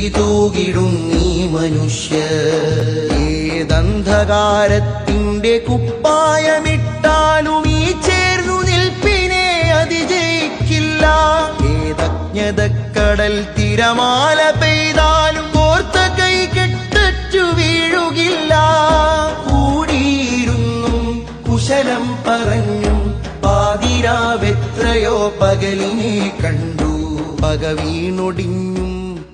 ചിരി നീ മനുഷ്യ. ഏതന്ധകാരത്തിന്റെ കുപ്പായമിട്ടാലും ഈ ചേർന്നു നിൽപ്പിനെ അതിജയിക്കില്ല. ഏതജ്ഞതക്കടൽ തിരമാല പെയ്താലും കോർത്ത കൈ കെട്ടച്ചു വീഴുകില്ല. കൂടിയിരുന്നും കുശലം പറഞ്ഞും പാതിരാവെത്രയോ പകലിനെ കണ്ടു. പക വീണൊടിഞ്ഞും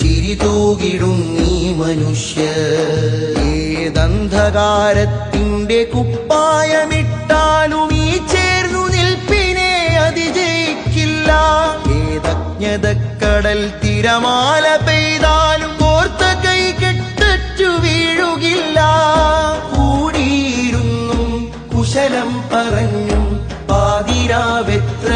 ചിരി തൂകിടും നീ മനുഷ്യ. ഏതന്ധകാരത്തിന്റെ കുപ്പായമിട്ടാലും ഈ ചേർന്നു നിൽപ്പിനെ അതിജയിക്കില്ല. ഏതജ്ഞതക്കടൽ തിരമാല പെയ്താലും കോർത്ത കൈ കെട്ടു വീഴുകില്ല. കൂടിയിരുന്നും കുശലം പറഞ്ഞു പാതിരാവെത്ര